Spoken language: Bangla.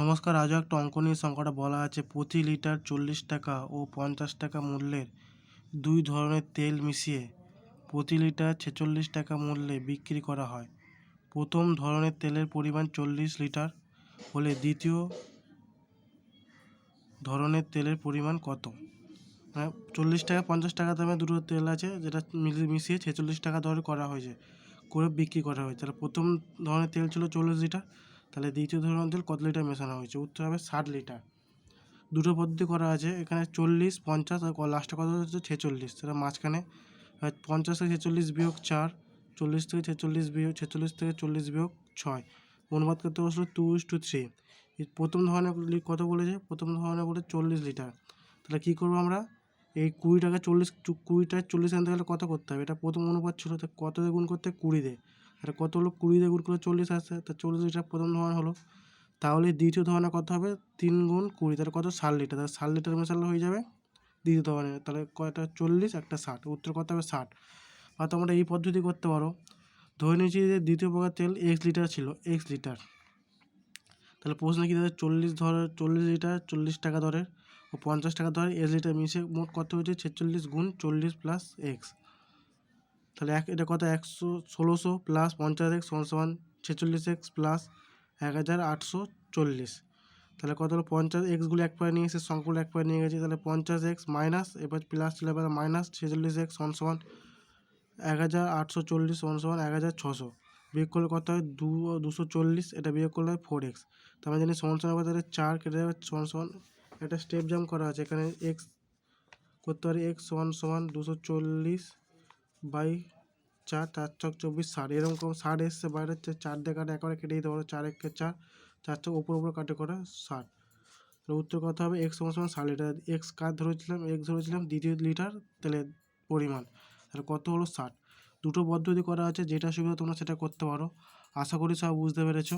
নমস্কার, আজও একটা অঙ্ক নিয়ে সংখ্যাটা বলা আছে। প্রতি লিটার চল্লিশ টাকা ও পঞ্চাশ টাকা মূল্যের দুই ধরনের তেল মিশিয়ে প্রতি লিটার ছেচল্লিশ টাকা মূল্যে বিক্রি করা হয়। প্রথম ধরনের তেলের পরিমাণ চল্লিশ লিটার হলে দ্বিতীয় ধরনের তেলের পরিমাণ কত? মানে চল্লিশ টাকা, পঞ্চাশ টাকা দামে দুটো তেল আছে, যেটা মিশিয়ে ছেচল্লিশ টাকা দরে করা হয়েছে, করে বিক্রি করা হয়েছে। তাহলে প্রথম ধরনের তেল ছিল চল্লিশ লিটার তাহলে দ্বিতীয় ধরনের তেল কত লিটার মেশানো হয়েছে? উত্তর হবে ষাট লিটার। দুটো পদ্ধতি করা আছে, এখানে চল্লিশ, পঞ্চাশ আর লাস্টে কত হচ্ছে? ছেচল্লিশ। তাহলে মাঝখানে পঞ্চাশ থেকে ছেচল্লিশ বিয়োগ চার, চল্লিশ থেকে ছেচল্লিশ বিয়োগ, ছেচল্লিশ থেকে চল্লিশ বিয়োগ ছয়। অনুবাদ করতে বসল টু ইস টু থ্রি। প্রথম ধরনের কত বলেছে? প্রথম ধরনের বলে চল্লিশ লিটার। তাহলে কী করব আমরা? এই কুড়ি টাকা চল্লিশ কুড়ি টাকা চল্লিশ আনতে গেলে কত করতে হবে? এটা প্রথম অনুপাত ছিল, তো কত দিয়ে গুণ করতে? কুড়ি দিয়ে আর কত হলো কুড়ি দিয়ে গুণ করলে চল্লিশ আসছে? তা চল্লিশ লিটার প্রথম ধরনের হলো। তাহলে দ্বিতীয় ধরনের কত হবে তিন গুণ কুড়ি, তাহলে কত? ষাট লিটার। তাহলে ষাট লিটার মেশালে হয়ে যাবে দ্বিতীয় ধরনের তাহলে কয়টা? চল্লিশ, একটা ষাট। উত্তর কত হবে ষাট। আর তোমরা এই পদ্ধতি করতে পারো। ধরে নিয়েছি যে দ্বিতীয় প্রকার তেল এক্স লিটার ছিল এক্স লিটার। তাহলে প্রশ্নে কী দেবে চল্লিশ ধরে, চল্লিশ লিটার, চল্লিশ টাকা দরের ও পঞ্চাশ টাকা ধরে এক্স লিটার মিশে মোট কত হয়েছে? ছেচল্লিশ গুণ চল্লিশ প্লাস এক্স তাহলে এক, এটা কত? একশো ষোলোশো প্লাস পঞ্চাশ এক্স সমান সমান ছেচল্লিশ এক্স প্লাস এক হাজার আটশো চল্লিশ। তাহলে কত হলো? পঞ্চাশ এক্সগুলো এক পায়ে নিয়ে এসে সংখ্যাগুলো এক পায়ে নিয়ে গেছি। তাহলে পঞ্চাশ এক্স মাইনাস এবার প্লাস ছিল এবার মাইনাস ছেচল্লিশ এক্স সমান সমান এক হাজার আটশো চল্লিশ সমান সমান এক হাজার ছশো। বিয়োগ করলে কত হয়? দু, দুশো চল্লিশ, এটা বিয়োগ করলে হয় ফোর এক্স। তো আমরা জানি সমান সমান তাহলে চার কেটে যাবে সমান সমান, একটা স্টেপ জাম্প করা আছে। এখানে এক্স করতে পারি এক্স সমান সমান দুশো চল্লিশ বাই চার চার চক চব্বিশ ষাট এরকম করে ষাট এসছে, বাইরে হচ্ছে চার দিয়ে কাটে, একবারে কেটে দিতে পারো, চার একে চার চার চক উপর উপর কাটে করে ষাট তাহলে উত্তর কত হবে এক্স সমান সমান ষাট লিটার। এক্স কার ধরেছিলাম? এক্স ধরেছিলাম দ্বিতীয় লিটার তেলের পরিমাণ। তাহলে কত হলো ষাট দুটো পদ্ধতি করা আছে, যেটা সুবিধা তোমরা সেটা করতে পারো। আশা করি সব বুঝতে পেরেছ।